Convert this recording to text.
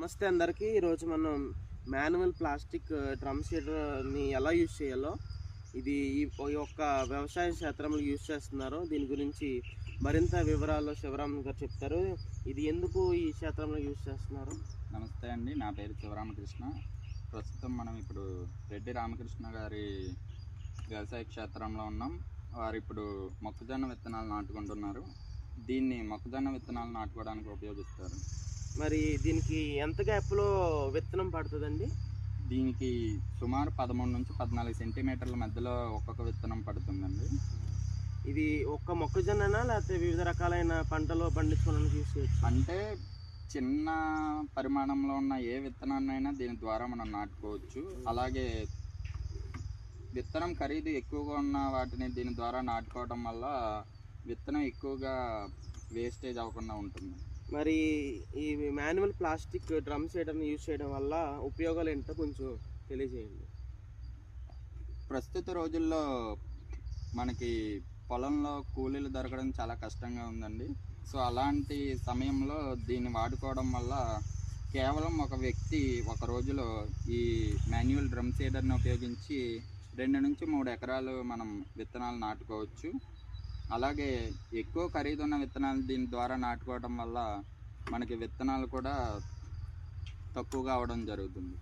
నమస్తే అందరికీ. ఈరోజు మనం మాన్యువల్ ప్లాస్టిక్ డ్రమ్ షీటర్ని ఎలా యూజ్ చేయాలో ఇది ఈ ఈ యొక్క వ్యవసాయ క్షేత్రంలో యూజ్ చేస్తున్నారు. దీని గురించి మరింత వివరాలు శివరామ్ గారు చెప్తారు. ఇది ఎందుకు ఈ క్షేత్రంలో యూజ్ చేస్తున్నారు? నమస్తే అండి. నా పేరు శివరామకృష్ణ. ప్రస్తుతం మనం ఇప్పుడు రెడ్డి రామకృష్ణ గారి వ్యవసాయ క్షేత్రంలో ఉన్నాం. వారు ఇప్పుడు మొక్కజొన్న విత్తనాలు నాటుకుంటున్నారు. దీన్ని మొక్కజొన్న విత్తనాలు నాటుకోవడానికి ఉపయోగిస్తారు. మరి దీనికి ఎంత గ్యాప్లో విత్తనం పడుతుందండి? దీనికి సుమారు పదమూడు నుంచి పద్నాలుగు సెంటీమీటర్ల మధ్యలో ఒక్కొక్క విత్తనం పడుతుందండి. ఇది ఒక్క మొక్కజొన్ననా లేకపోతే వివిధ రకాలైన పంటలు పండించుకోవడానికి యూజ్ చేయొచ్చు అంటే చిన్న పరిమాణంలో ఉన్న ఏ విత్తనాన్నైనా దీని ద్వారా మనం నాటుకోవచ్చు. అలాగే విత్తనం ఖరీదు ఎక్కువగా ఉన్న వాటిని దీని ద్వారా నాటుకోవడం వల్ల విత్తనం ఎక్కువగా వేస్టేజ్ అవ్వకుండా ఉంటుంది. మరి ఈ మాన్యువల్ ప్లాస్టిక్ డ్రమ్ సీడర్ని యూజ్ చేయడం వల్ల ఉపయోగాలు ఏంటో కొంచెం తెలియజేయండి. ప్రస్తుత రోజుల్లో మనకి పొలంలో కూలీలు దొరకడం చాలా కష్టంగా ఉందండి. సో అలాంటి సమయంలో దీన్ని వాడుకోవడం వల్ల కేవలం ఒక వ్యక్తి ఒక రోజులో ఈ మాన్యువల్ డ్రమ్ సీడర్ని ఉపయోగించి రెండు నుంచి మూడు ఎకరాలు మనం విత్తనాలు నాటుకోవచ్చు. అలాగే ఎక్కువ ఖరీదున్న విత్తనాలు దీని ద్వారా నాటుకోవడం వల్ల మనకి విత్తనాలు కూడా తక్కువగా అవడం జరుగుతుంది.